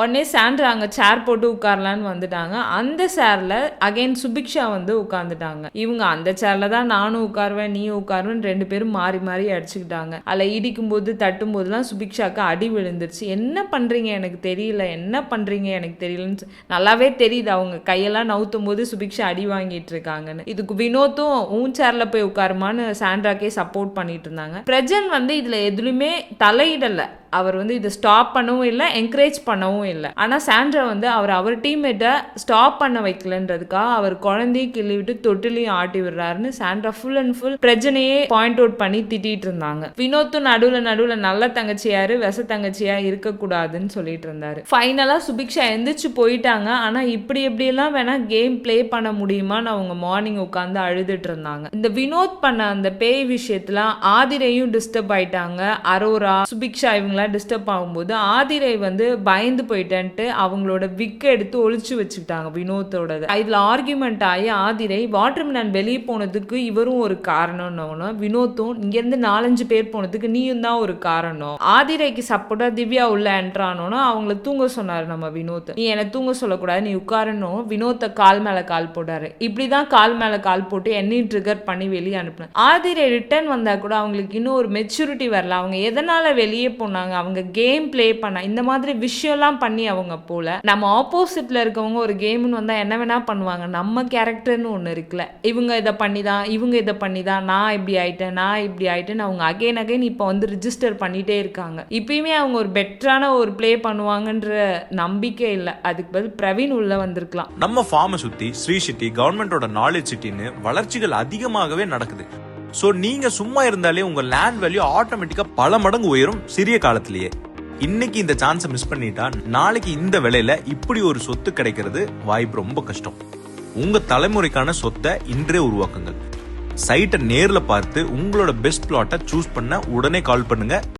உடனே சாண்ட்ரா அங்கே சேர் போட்டு உட்காரலான்னு வந்துட்டாங்க. அந்த சேரில் அகைன் சுபிக்ஷா வந்து உட்காந்துட்டாங்க இவங்க அந்த சேரில் தான் நானும் உட்காருவேன் நீ உட்காருவேன் ரெண்டு பேரும் மாறி மாறி அடிச்சுக்கிட்டாங்க. அதில் இடிக்கும் போது தட்டும் போதுலாம் சுபிக்ஷாக்கு அடி விழுந்துருச்சு. என்ன பண்ணுறீங்க எனக்கு தெரியல. என்ன பண்ணுறீங்க எனக்கு தெரியலன்னு நல்லாவே தெரியுது. அவங்க கையெல்லாம் நவுத்தும் போது சுபிக்ஷா அடி வாங்கிட்டு இருக்காங்கன்னு இதுக்கு வினோத்தும் உன் சேரில் போய் உட்காருமான்னு சாண்ட்ராக்கே சப்போர்ட் பண்ணிட்டு இருந்தாங்க. பிரஜன் வந்து இதில் எதுலையுமே தலையிடலை. அவர் வந்து இதை ஸ்டாப் பண்ணவும் இல்லை என்கரேஜ் பண்ணவும் இல்லை. ஆனால் சாண்ட்ரா வந்து அவர் அவர் டீம்மேட்டை ஸ்டாப் பண்ண வைக்கலன்றதுக்காக அவர் குழந்தையை கிள்ளி விட்டு தொட்டிலையும் ஆட்டி விடுறாருன்னு சாண்ட்ரா ஃபுல் அண்ட் ஃபுல் பிரச்சனையே பாயிண்ட் அவுட் பண்ணி திட்டிட்டு இருந்தாங்க. வினோத்தும் நடுவில் நடுவில் நல்ல தங்கச்சியாரு விச தங்கச்சியா இருக்கக்கூடாதுன்னு சொல்லிட்டு இருந்தாரு. ஃபைனலாக சுபிக்ஷா எந்திரிச்சு போயிட்டாங்க. ஆனால் இப்படி எப்படியெல்லாம் வேணா கேம் ப்ளே பண்ண முடியுமான்னு அவங்க மார்னிங் உட்காந்து அழுதுட்டு இருந்தாங்க. இந்த வினோத் பண்ண அந்த பேய் விஷயத்துல ஆதிரையும் டிஸ்டர்ப் ஆயிட்டாங்க. அரோரா சுபிக்ஷா இவங்களாம் டிஸ்டர்ப் ஆகும்போது ஆதிரை வந்து பயந்து போயிட்டேன்ட்டு அவங்களோட விக்க எடுத்து ஒழிச்சு வச்சுக்கிட்டாங்க வினோத்தோடது. இதில் ஆர்கியூமெண்ட் ஆகி ஆதிரை வாட்டர் மிலான் வெளியே போனதுக்கு இவரும் ஒரு காரணம்னு வினோத்தும் இங்கேருந்து நாலஞ்சு பேர் போனதுக்கு நீயும் தான் ஒரு காரணம். ஆதிரைக்கு சப்போர்ட்டாக திவ்யா உள்ள என்ட்ரானோன்னா அவங்கள தூங்க சொன்னார் நம்ம வினோத் நீ என்னை தூங்க சொல்லக்கூடாது நீ உட்காரணும். வினோத்தை கால் மேலே கால் போட்டாரு. இப்படிதான் கால் மேலே கால் போட்டு என்னையும் ட்ரிகர் பண்ணி வெளியே அனுப்புனேன். ஆதிரை ரிட்டர்ன் வந்தால் கூட அவங்களுக்கு இன்னும் ஒரு மெச்சூரிட்டி வரல. அவங்க எதனால் வெளியே போனாங்க அவங்க கேம் ப்ளே பண்ண இந்த மாதிரி விஷயம்லாம் பண்ணி அவங்க போல நம்ம ஆப்போசிட்ல இருக்கவங்க ஒரு கேம்னு வந்தால் என்ன வேணால் பண்ணுவாங்க. நம்ம கேரக்டர்னு ஒன்று இருக்குல்ல. இவங்க இதை பண்ணி தான் இவங்க இதை பண்ணி தான் நான் இப்படி ஆயிட்டேன் நான் இப்படி ஆயிட்டேன்னு அவங்க அகைன் அகைன் இப்போ வந்து ரிஜிஸ்டர் பண்ணிட்டே இருக்காங்க. இப்பயுமே அவங்க ஒரு பெட்டரான ஒரு ப்ளே பண்ணுவாங்கன்ற நம்பிக்கை இல்லை. அதுக்கு பதில் பிரவீன் உள்ள வந்திருக்கலாம். நம்ம ஃபார்மை சுற்றி ஸ்ரீ சிட்டி கவர்மெண்டோட நாலேஜ் சிட்டின்னு வளர்ச்சிகள் அதிகமாகவே நடக்குது. ஸோ நீங்க சும்மா இருந்தாலே உங்க லேண்ட் வேல்யூ ஆட்டோமேட்டிக்கா பல மடங்கு உயரும் சிறிய காலத்திலேயே. இன்னைக்கு இந்த சான்ஸை மிஸ் பண்ணிட்டா நாளைக்கு இந்த விலையில இப்படி ஒரு சொத்து கிடைக்கிறது வாய்ப்பு ரொம்ப கஷ்டம். உங்க தலைமுறைக்கான சொத்தை இன்றே உருவாக்குங்கள். சைட்டை நேரில் பார்த்து உங்களோட பெஸ்ட் பிளாட்டை சூஸ் பண்ண உடனே கால் பண்ணுங்க.